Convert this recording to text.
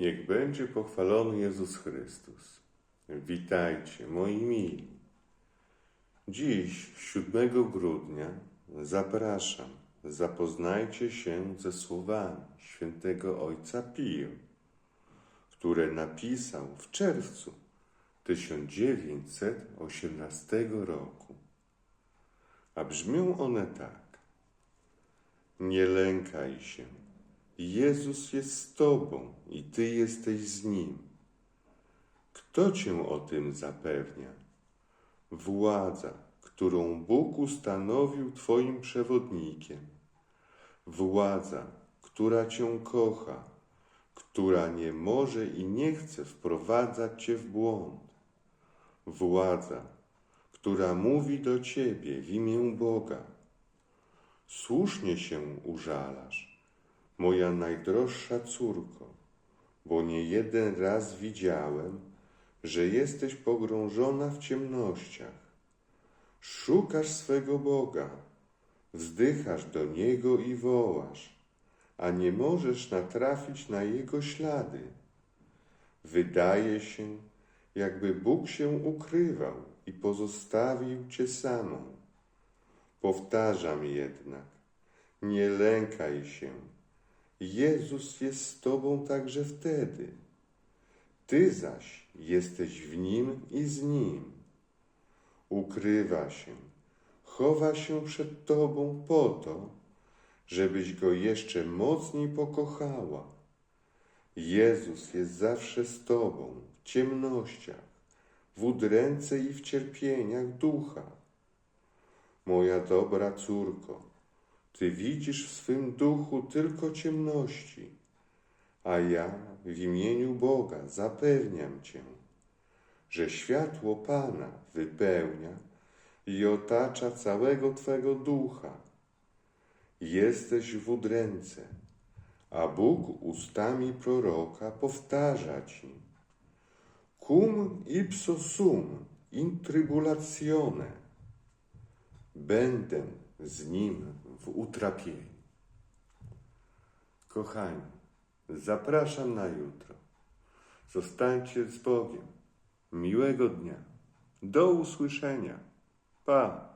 Niech będzie pochwalony Jezus Chrystus. Witajcie, moi mili. Dziś, 7 grudnia, zapraszam, zapoznajcie się ze słowami świętego Ojca Pio, które napisał w czerwcu 1918 roku. A brzmią one tak. Nie lękaj się. Jezus jest z Tobą i Ty jesteś z Nim. Kto Cię o tym zapewnia? Władza, którą Bóg ustanowił Twoim przewodnikiem. Władza, która Cię kocha, która nie może i nie chce wprowadzać Cię w błąd. Władza, która mówi do Ciebie w imię Boga. Słusznie się użalasz moja najdroższa córko, bo nie jeden raz widziałem, że jesteś pogrążona w ciemnościach. Szukasz swego Boga, wzdychasz do Niego i wołasz, a nie możesz natrafić na Jego ślady. Wydaje się, jakby Bóg się ukrywał i pozostawił Cię samą. Powtarzam jednak, nie lękaj się. Jezus jest z Tobą także wtedy. Ty zaś jesteś w Nim i z Nim. Ukrywa się, chowa się przed Tobą po to, żebyś Go jeszcze mocniej pokochała. Jezus jest zawsze z Tobą w ciemnościach, w udręce i w cierpieniach ducha. Moja dobra córko, ty widzisz w swym duchu tylko ciemności, a ja w imieniu Boga zapewniam Cię, że światło Pana wypełnia i otacza całego Twego ducha. Jesteś w udręce, a Bóg ustami proroka powtarza Ci cum ipso sum in tribulatione będę z nim w utrapieniu. Kochani, zapraszam na jutro. Zostańcie z Bogiem. Miłego dnia. Do usłyszenia. Pa.